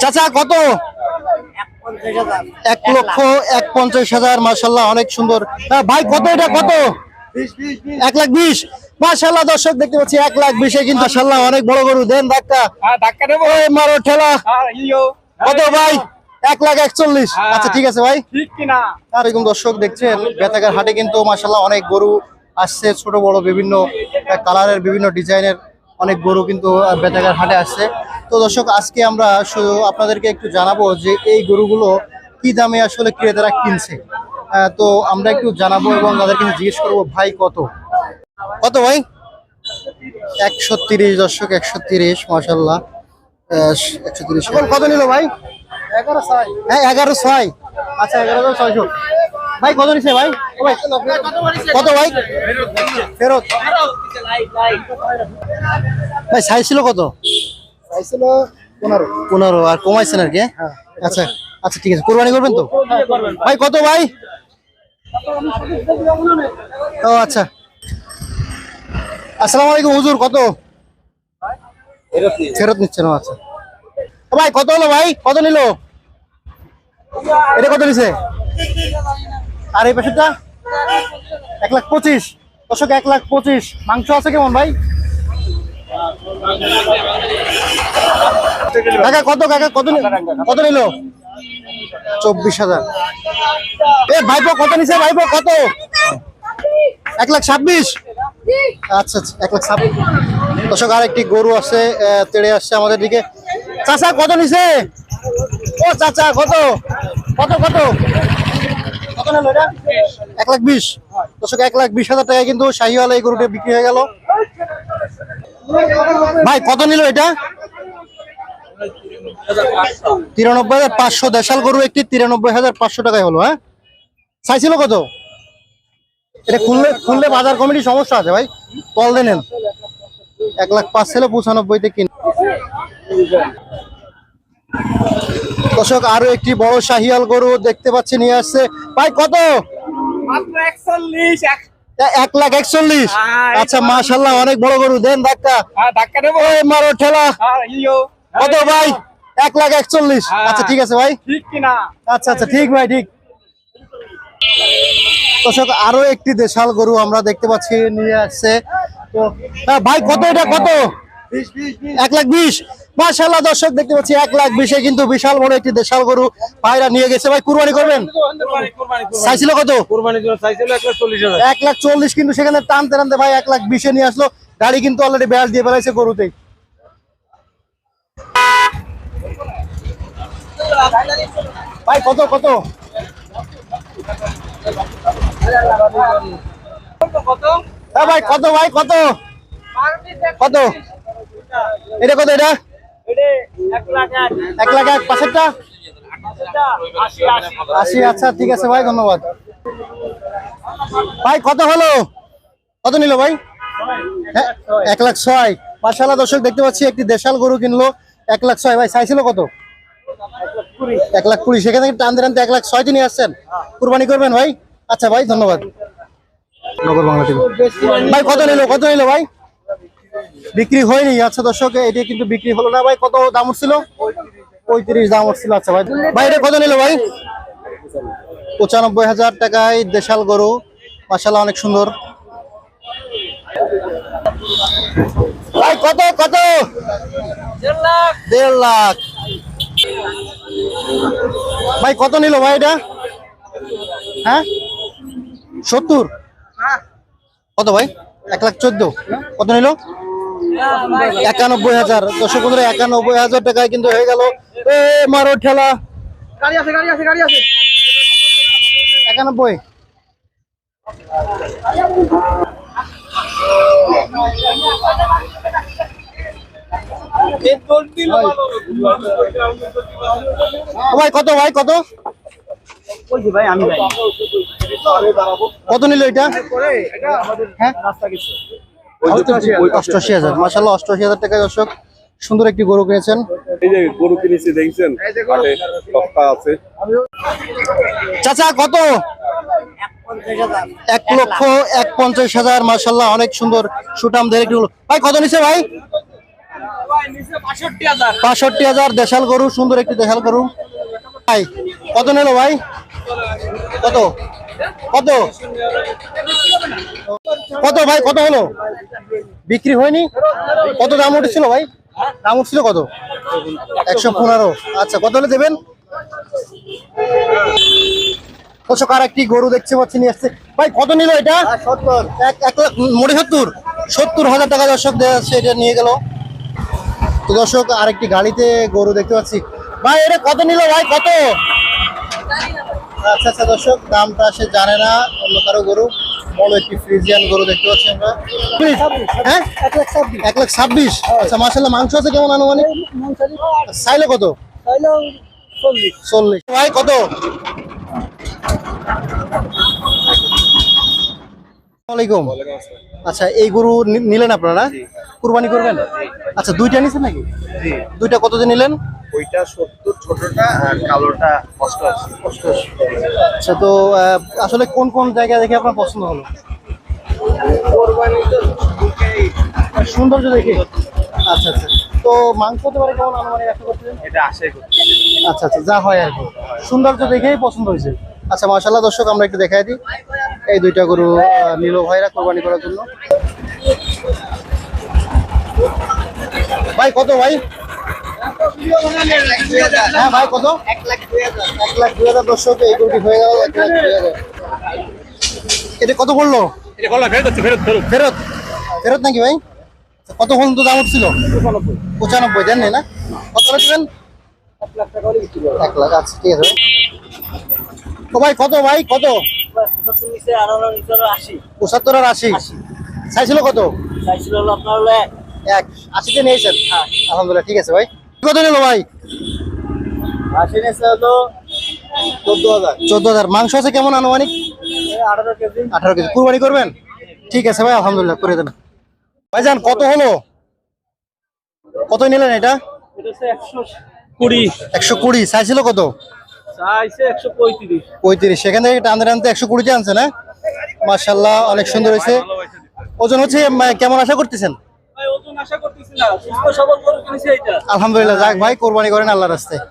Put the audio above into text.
চাচা কত? এক লক্ষ এক পঞ্চাশ হাজার মাসাল্লাহ অনেক সুন্দর। হ্যাঁ, ভাই কত এটা কত? এক লাখ বিশ। মাসাল্লাহ দর্শক দেখতে পাচ্ছি এক লাখ বিশে কিন্তু মাসাল্লাহ অনেক বড় গরু। দেন ধাক্কা। হ্যাঁ মারো ঠেলা। কত ভাই? এক লাখ একচল্লিশ। আচ্ছা ঠিক আছে ভাই। আর এরকম দর্শক দেখছেন বেতাগার হাটে কিন্তু মাসাল্লাহ অনেক গরু আসছে। ছোট বড় বিভিন্ন কালারের বিভিন্ন ডিজাইনের অনেক গরু কিন্তু বেতাগার হাটে আসছে। তো দর্শক আজকে আমরা শুধু আপনাদেরকে একটু জানাব যে এই গরুগুলো কি দামে আসলে ক্রেতারা কিনছে। তো আমরা একটু জানাব এবং তাদেরকে জিজ্ঞেস করব ভাই কত? কত ভাই? একশো তিরিশ দর্শক একশো তিরিশ মাসাল্লাহ একশো তিরিশ। কত নিল ভাই? এগারো ছয়। হ্যাঁ এগারো ছয়। আচ্ছা এগারো হাজার ছয়শো। ভাই কত নিছে ভাই? ভাই, কত? ভাই? ফেরত। ভাই সাইজ ছিল কত? চাইছিল পনেরো। পনেরো আর কমাইছেন আর কি? হ্যাঁ? আচ্ছা আচ্ছা ঠিক আছে। কোরবানি করবেন তো? ভাই কত ভাই? ও আচ্ছা। আসসালামু আলাইকুম হুজুর কত? ফেরত নিচ্ছেন আচ্ছা। ভাই কত হলো ভাই? কত নিল? এটা কত নিছে? আর এই পাশেরটা? এক লাখ পঁচিশ। দশক এক লাখ পঁচিশ। মাংস আছে কেমন ভাই? কাকা, কত কাকা, কত কত নিল? চব্বিশ হাজার। এ, ভাইপো, কত নিছে ভাইপো? কত? এক লাখ ছাব্বিশ। আচ্ছা আচ্ছা এক লাখ ছাব্বিশ। দর্শক আর একটি গরু আছে তেড়ে আসছে আমাদের দিকে। চাচা, কত নিছে? ও, চাচা, কত? কত কত? কত এক লাখ বিশ। দর্শক, এক লাখ বিশ হাজার টাকায় কিন্তু শাহিওয়ালা এই গরুটা বিক্রি হয়ে গেল। ভাই, কত নিল এটা? তিরানব্বই হাজার পাঁচশো। দেশাল গরু একটি, তিরানব্বই হাজার পাঁচশো টাকায় হলো হ্যাঁ? চাইছিল কত? এটা খুললে খুললে বাজার কমিটির সমস্যা আছে, ভাই। তল দিয়ে নেন। এক লাখ পাঁচ ছিল, পঁচানব্বইতে কিন দর্শক, আরও একটি বড় শাহিয়াল গরু দেখতে পাচ্ছি, নিয়ে আসছে। ভাই, কত? মাত্র একচল্লিশ এক- লাখ একচল্লিশ। হ্যাঁ, আচ্ছা মাশাল্লাহ অনেক বড় গরু। দেন ধাক্কা। হ্যাঁ মারো ঠেলা। কত ভাই? এক লাখ একচল্লিশ। হ্যাঁ। আচ্ছা ঠিক আছে ভাই। আচ্ছা আচ্ছা ঠিক ভাই ঠিক। দর্শক আরও একটি দেশাল গরু আমরা দেখতে পাচ্ছি নিয়ে আসছে। তো হ্যাঁ, ভাই কত এটা? কত? এক লাখ বিশ। মাশাল্লাহ দর্শক দেখতে পাচ্ছি এক লাখ বিশে কিন্তু বিশাল বড় একটি দেশাল গরু ভাইরা নিয়ে গেছে। ভাই কুরবানি করবেন? চাইছিল কত? কোরবানির জন্য চাইছিল এক লাখ চল্লিশ কিন্তু সেখানে টানতে টানতে ভাই এক লাখ বিশে নিয়ে আসলো। গাড়ি কিন্তু অলরেডি ব্যাস দিয়ে ফেলাইছে গরুতেই। ভাই কত কত? হ্যাঁ ভাই কত ভাই কত? কত? এটা কত এটা? এক লাখ এক পাঁচেরটা? আশি আচ্ছা ঠিক আছে ভাই ধন্যবাদ। ভাই কত হলো? কত নিল ভাই? হ্যাঁ, এক লাখ ছয়। মার্শাল্লাহ দর্শক দেখতে পাচ্ছি একটি দেশাল গরু কিনলো। এক লাখ ছয় ভাই চাইছিল কত? এক লাখ কুড়ি। সেখানে থেকে টানতে টানতে এক লাখ ছয় নিয়ে আসছেন। কুরবানি করবেন ভাই? আচ্ছা ভাই ধন্যবাদ। নগর বাংলা টিভি। ভাই কত নিল? কত নিল ভাই? বিক্রি হয়নি। আচ্ছা দর্শক, এটি কিন্তু বিক্রি হলো না ভাই। কত দাম উঠছিল? পঁয়ত্রিশ দাম উঠছিল। আচ্ছা ভাই ভাই, এটা কত নিল ভাই? পঁচানব্বই হাজার টাকায় দেশাল গরু। মাসাল্লাহ অনেক সুন্দর। ভাই, কত কত? দেড় লাখ। ভাই, কত নিল ভাই এটা? হ্যাঁ? সত্তর? কত ভাই? এক লাখ চোদ্দ। কত নিল? একানব্বই হাজার। দর্শক বন্ধুরা একানব্বই হাজার টাকায় কিন্তু হয়ে গেল। এ মারো ঠেলা। গাড়ি আছে গাড়ি আছে গাড়ি আছে। একানব্বই। ভাই কত ভাই কত? ভাই আমি কত নিল এটা? হ্যাঁ? রাস্তা গেছে। অষ্টআশি হাজার। মাসাল্লাহ অষ্টআশি হাজার। টাকায় দর্শক সুন্দর একটি গরু কিনেছেন। এই যে গরু কিনেছি দেখছেন? আছে। চাচা কত? এক লক্ষ এক পঞ্চাশ হাজার মাসাল্লাহ অনেক সুন্দর সুটাম ধরে একটু ভাই কত নিছে ভাই? হাজার হাজার দেশাল গরু সুন্দর একটি দেশাল গরু। ভাই কত নিল ভাই? কত? কত? কত ভাই কত হলো? বিক্রি হয়নি? কত দাম উঠেছিল ভাই? দাম উঠছিল কত? একশো পনেরো। আচ্ছা কত হলে দেবেন? দর্শক আর একটি গরু দেখতে পাচ্ছি নিয়ে আসছে। ভাই কত নিল এটা? এক এক লাখ মোটে সত্তর সত্তর হাজার টাকা দর্শক দেওয়া এটা নিয়ে গেল। তো দর্শক আরেকটি গাড়িতে গরু দেখতে পাচ্ছি। ভাই এটা কত নিল ভাই? কত? আচ্ছা আচ্ছা দর্শক দামটা সে জানে না অন্য কারও গরু। বড় একটি ফ্রিজিয়ান গরু দেখতে পাচ্ছি আমরা। হ্যাঁ? এক লাখ ছাব্বিশ। আচ্ছা মাসাল্লাহ মাংস আছে কেমন আনুমানিক? চাইলে কত? চল্লিশ। ভাই কত? আসসালামাইকুম আচ্ছা এই গরু নিলেন আপনারা? কুরবানি করবেন? আচ্ছা দুইটা নিছেন নাকি? দুইটা কত দিয়ে নিলেন? ওইটা সত্তর ছোটটা আর কালোটা অষ্টআশি। আচ্ছা তো আসলে কোন কোন জায়গা দেখে আপনার পছন্দ হলো? সৌন্দর্য দেখে? আচ্ছা আচ্ছা। তো মাংস হতে পারে কেমন আনুমানিক একটা করছিলেন এটা আশাই করছি আচ্ছা আচ্ছা যা হয় আর কি। সৌন্দর্য দেখেই পছন্দ হয়েছে। আচ্ছা মাশাল্লাহ দর্শক আমরা একটু দেখাই দিই। এই দুইটা গরু নীল ভাইরা কোরবানি করার জন্য। ভাই কত ভাই? হ্যাঁ ভাই কত? এক লাখ দুই হাজার দর্শক এই গরুটি হয়ে গেল এক লাখ দুই হাজার। এটা কত পড়ল এটা কলা ফেরত ফেরত ফেরত। ফেরত? ফেরত নাকি ভাই? আচ্ছা, কত পর্যন্ত দাম উঠছিল? পঁচানব্বই দেন না? কত করে দেবেন এক লাখ আচ্ছা ঠিক আছে ভাই। ও ভাই কত ভাই কত? পঁচাত্তর আর আশি। চাইছিল কত? চাইছিল হলো আপনার হলো এক। এক। আশিতে নিয়েছেন? আলহামদুলিল্লাহ ঠিক আছে ভাই। কত নিল ভাই? চোদ্দ হাজার। মাংস আছে কেমন আনুমানিক? আঠারো কেজি। কুরবানি করবেন? ঠিক আছে ভাই আলহামদুলিল্লাহ করে দেন ভাইজান কত হলো? কত নিলেন এটা? একশো কুড়ি। চাইছিল কত? পঁয়ত্রিশ। সেখান থেকে টানতে টানতে একশো কুড়িতে আনছে না মার্শাল্লাহ অনেক সুন্দর হয়েছে। ওজন হচ্ছে কেমন আশা করতেছেন? ভাই আলহামদুলিল্লাহ যাক ভাই কোরবানি করেন আল্লাহ রাস্তায়।